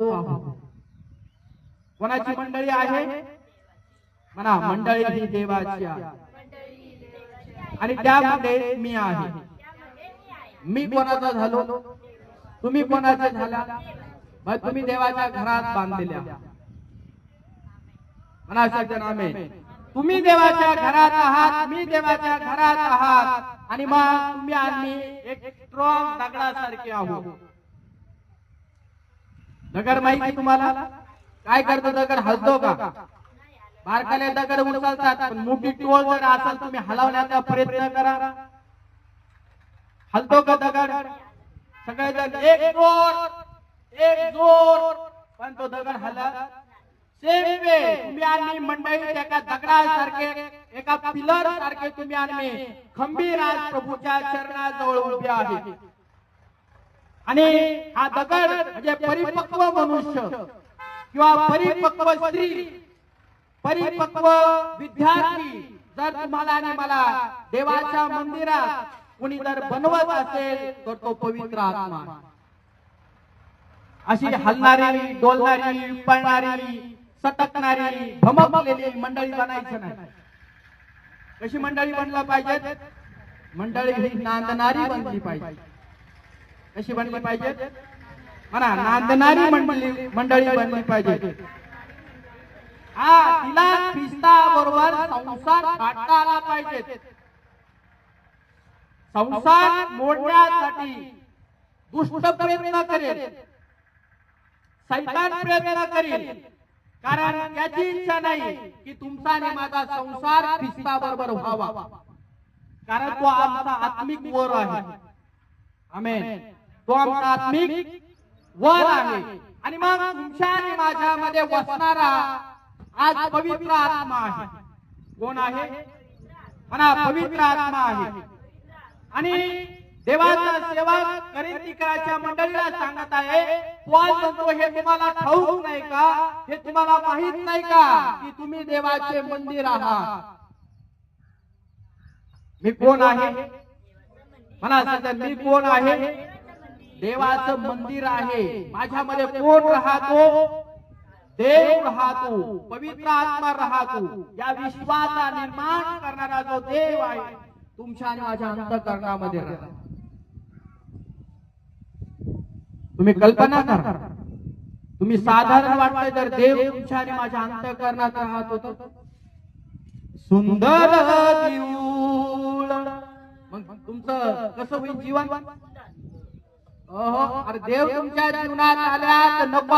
पाहू. कोणाची मंडळी आहे? म्हणा मंडळी ही देवाची आहे. आणि त्यामध्ये मी आहे. मी कोणाचा झालो? तुम्ही कोणाचा झाला? मग तुम्ही देवाच्या घरात बांधलेल्या. म्हणा आमे तुम्ही देवाच्या घरात आहात मी देवाच्या घरात आहात. आणि मग तुम्ही आणि एक स्ट्रॉंग दगडासारखे आहोत. दगड माहिती तुम्हाला? काय करतो दगड हलतो का? बारकाले दगड उचलतात पण मोठी टोळ जर असाल तुम्ही हलवण्याचा प्रयत्न करा. हलतो का दगड? सगळे जण एक जोर एक जोर पण तो दगड हला सेम वे तुम्ही आणि मंडळी एका दगडासारखे एका पिलर सारखे तुम्ही आणि खंबीर आज प्रभूच्या चरणाजवळ उभे आहे. आणि हा दगड म्हणजे परिपक्व मनुष्य किंवा परिपक्व स्त्री परिपक्व विद्यार्थी. जर तुम्हाला आणि मला देवाच्या मंदिरात कुणी जर बनवत असेल तर तो पवित्र आत्मा. अशी हलणारी डोलणारी पळणारी सटकणारी धमकलेली मंडळी बनायचं नाही. कशी मंडळी बनला पाहिजे मंडळी ही नांदणारी बनली पाहिजे. कशी बनली पाहिजे? म्हणा नांदणारी मंडळी मंडळी बनली पाहिजे. हा तिला पिस्ता बरोबर संसार काढता आला पाहिजे. संसार मोडण्यासाठी दुष्ट प्रयत्न करेल. सैतान प्रयत्न करेल. कारण त्याची इच्छा नाही की तुमचा आणि माझा संसार ख्रिस्ता बरोबर व्हावा. कारण तो आमचा आत्मिक वर आहे. आमेन. तो आमचा आत्मिक वर आहे. आणि मग तुमच्या आणि माझ्यामध्ये वसणारा आज पवित्र आत्मा आहे. कोण आहे? म्हणा पवित्र आत्मा आहे. आणि देवाचा सेवा करिंतिकाच्या मंडळीला सांगत आहे पॉल हे तुम्हाला ठाऊक नाही का? हे तुम्हाला माहीत नाही का? की तुम्ही देवाचे मंदिर आहात. मी कोण आहे? म्हणा मी कोण आहे? देवाचं मंदिर आहे. माझ्यामध्ये कोण राहतो? देव राहतो. पवित्र आत्मा राहतो. या विश्वाचा निर्माण करणारा जो देव आहे तुमच्या आणि माझ्या अंतकरणामध्ये तुम्ही कल्पना करा. तुम्ही साधारण वाटतंय तर देव तुमच्या आणि माझ्या अंतकरणात राहत होत सुंदर मग तुमचं कसं होईल जीवन? अरे देव तुमच्या जीवनात आल्या तर नको